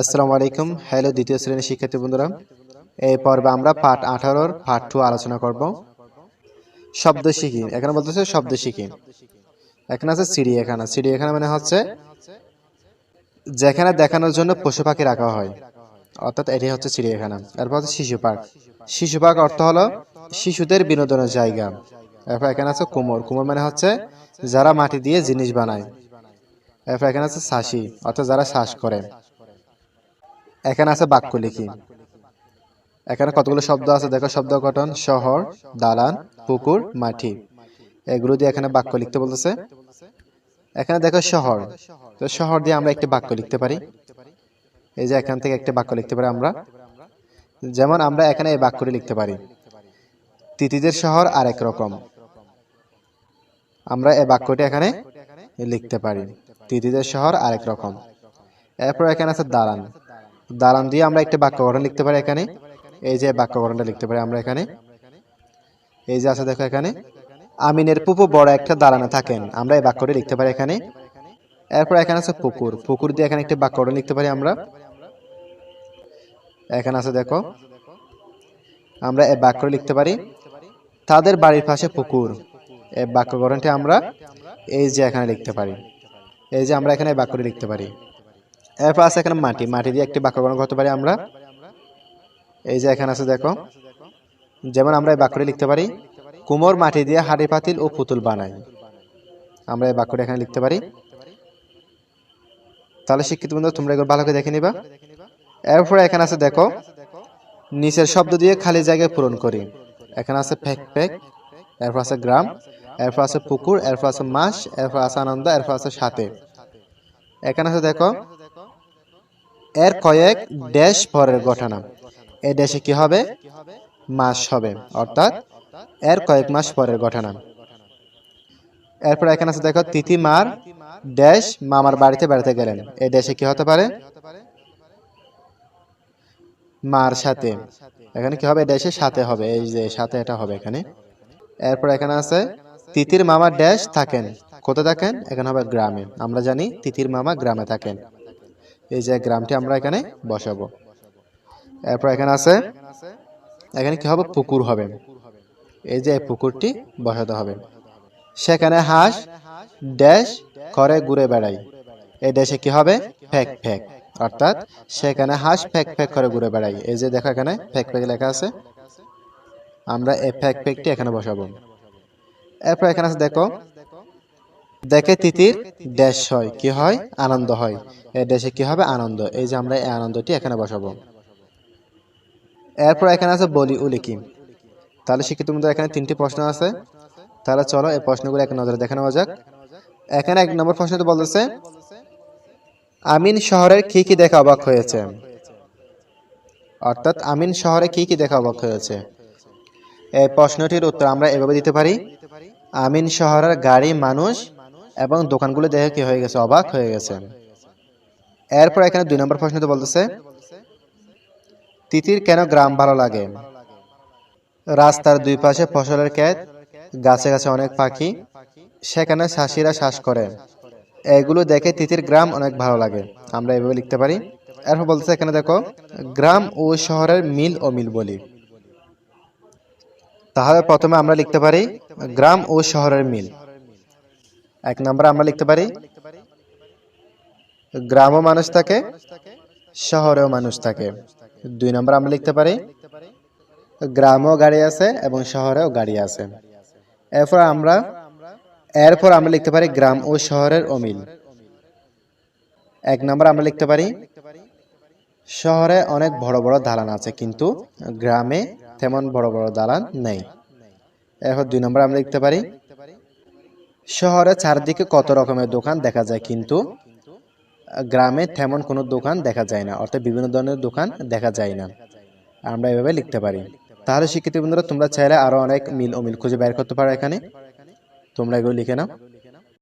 আসসালামু আলাইকুম। হ্যালো, দ্বিতীয় শ্রেণির শিক্ষার্থী বন্ধুরা। এই পর্বে আমরা পাঠ আঠারোর পাঠ টু আলোচনা করব। শব্দ শিখি। এখানে বলতেছে শব্দ শিখি। এখানে আছে চিড়িয়াখানা। চিড়িয়াখানা মানে হচ্ছে যেখানে দেখানোর জন্য পশু পাখি রাখা হয়। অর্থাৎ এটি হচ্ছে চিড়িয়াখানা। এরপর হচ্ছে শিশু পার্ক। শিশু পার্ক অর্থ হলো শিশুদের বিনোদনের জায়গা। এরপর এখানে আছে কুমোর। কুমোর মানে হচ্ছে যারা মাটি দিয়ে জিনিস বানায়। এরপর এখানে আছে শাসি, অর্থাৎ যারা শ্বাস করে। এখানে আছে বাক্য লিখি। এখানে কতগুলো শব্দ আছে? দেখো, শব্দ গঠন, শহর, দালান, পুকুর, মাটি। এগুলো দিয়ে এখানে বাক্য লিখতে বলতেছে। এখানে দেখো, শহর। তো শহর দিয়ে আমরা একটি বাক্য লিখতে পারি। এই যে এখান থেকে একটি বাক্য লিখতে পারি আমরা। যেমন আমরা এখানে এই বাক্যটি লিখতে পারি। তিতিদের শহর আরেক রকম। আমরা এই বাক্যটি এখানে লিখতে পারি। তিতিদের শহর আরেক রকম। এরপর এখানে আছে দালান। দালান দিয়ে আমরা একটা বাক্য গঠন লিখতে পারি এখানে। এই যে বাক্য গঠনটা লিখতে পারি আমরা এখানে। এই যে আছে দেখো এখানে। আমিনের পুপু বড় একটা দালানে থাকেন। আমরা এই বাক্যটি লিখতে পারি এখানে। এরপর এখানে আছে পুকুর। পুকুর দিয়ে এখানে একটা বাক্য গঠন লিখতে পারি আমরা। এখানে আছে দেখো। আমরা এই বাক্য লিখতে পারি, তাদের বাড়ির পাশে পুকুর। এই বাক্য গঠনটি আমরা এই যে এখানে লিখতে পারি। এই যে আমরা এখানে বাক্যটি লিখতে পারি। এরপর আছে এখানে মাটি। মাটি দিয়ে একটি বাক্য গঠন করতে পারি আমরা। এই যে এখানে আছে, দেখো। যেমন আমরা এই বাক্যটি লিখতে পারি, কুমোর মাটি দিয়ে হাড়ি পাতিল ও পুতুল বানাই। আমরা এই বাক্যটি এখানে লিখতে পারি। তাহলে শিক্ষিত বন্ধু তোমরা এগুলো ভালো করে দেখে নিবা। এরপরে এখানে আছে, দেখো, নিচের শব্দ দিয়ে খালি জায়গায় পূরণ করি। এখানে আছে ফেক ফেক, এরপর আছে গ্রাম, এরপর আছে পুকুর, এরপর আছে মাস এরপর আছে আনন্দ, এরপর আছে সাথে। এখানে আছে, দেখো এর কয়েক ড্যাশ পরের ঘটনা। এ ড্যাশে কি হবে? মাস হবে, অর্থাৎ এর কয়েক মাস পরের ঘটনা। এরপর এখানে আছে, দেখো তিথি মার ড্যাশ মামার বাড়িতে বেড়াতে গেলেন। এই ড্যাশে কি হতে পারে? মার সাথে। এখানে কি হবে? ড্যাশের সাথে হবে। এই যে সাথে এটা হবে এখানে। এরপর এখানে আছে, তিতির মামা ড্যাশ থাকেন। কোথায় থাকেন? এখানে হবে গ্রামে। আমরা জানি তিতির মামা গ্রামে থাকেন। এই যে গ্রামটি আমরা এখানে বসাবো। এরপর এখানে আছে, এখানে কি হবে? পুকুর হবে। এই যে পুকুরটি বসাতে হবে। সেখানে হাঁস, ড্যাশ করে ঘুরে বেড়াই এই দেশে কি হবে? Fake fake. অর্থাৎ সেখানে হাঁস ফেক ফেক করে ঘুরে বেড়াই এই যে দেখো এখানে, ফেক ফেক লেখা আছে। আমরা এই ফেক ফেকটি এখানে বসাবো। এরপর এখানে আছে, দেখো দেখে তিতির দেশ হয়, কি হয়? আনন্দ হয়। এই দেশে কি হবে? আনন্দ। এই যে আমরা এই আনন্দটি এখানে বসাবো। এরপর এখানে আছে বলি উলিকি। তাহলে শিক্ষিত বন্ধুরা, এখানে তিনটি প্রশ্ন আছে। তাহলে চলো এই প্রশ্নগুলো এক নজরে দেখে নেওয়া যাক। এখানে এক নম্বর প্রশ্নতে বলতেছে, আমিন শহরের কি কি দেখা অবাক হয়েছে? অর্থাৎ আমিন শহরে কি কি দেখা অবাক হয়েছে? এই প্রশ্নটির উত্তর আমরা এভাবে দিতে পারি, আমিন শহরের গাড়ি মানুষ এবং দোকানগুলো দেখে কি হয়ে গেছে, অবাক হয়ে গেছে। এরপর এখানে দুই নম্বর প্রশ্নতে বলতেছে, তিতির কেন গ্রাম ভালো লাগে? রাস্তার দুই পাশে ফসলের ক্ষেত, গাছে গাছে অনেক পাখি, সেখানে শাসিরা শ্বাস করে। এগুলো দেখে তিতির গ্রাম অনেক ভালো লাগে। আমরা এভাবে লিখতে পারি। এরপর বলতেছে, এখানে দেখো, গ্রাম ও শহরের মিল ও মিল বলি। তাহলে প্রথমে আমরা লিখতে পারি, গ্রাম ও শহরের মিল। এক নম্বর আমরা লিখতে পারি? গ্রামও মানুষ থাকে, শহরেও মানুষ থাকে। দুই নম্বর আমরা লিখতে পারি? গ্রামেও গাড়ি আছে এবং শহরেও গাড়ি আছে। এরপর আমরা এরপর আমরা লিখতে পারি গ্রাম ও শহরের অমিল। এক নম্বর আমরা লিখতে পারি? শহরে অনেক বড় বড় দালান আছে, কিন্তু গ্রামে তেমন বড় বড় দালান নেই। এরপর দুই নম্বর আমরা লিখতে পারি? শহরে চারদিকে কত রকমের দোকান দেখা যায়, কিন্তু গ্রামে তেমন কোনো দোকান দেখা যায় না, অর্থাৎ বিভিন্ন ধরনের দোকান দেখা যায় না। আমরা এভাবে লিখতে পারি। তাহলে শিক্ষিত বন্ধুরা, তোমরা চাইলে আরও অনেক মিল অমিল খুঁজে বের করতে পারো এখানে। তোমরা এগুলো লিখে নাও।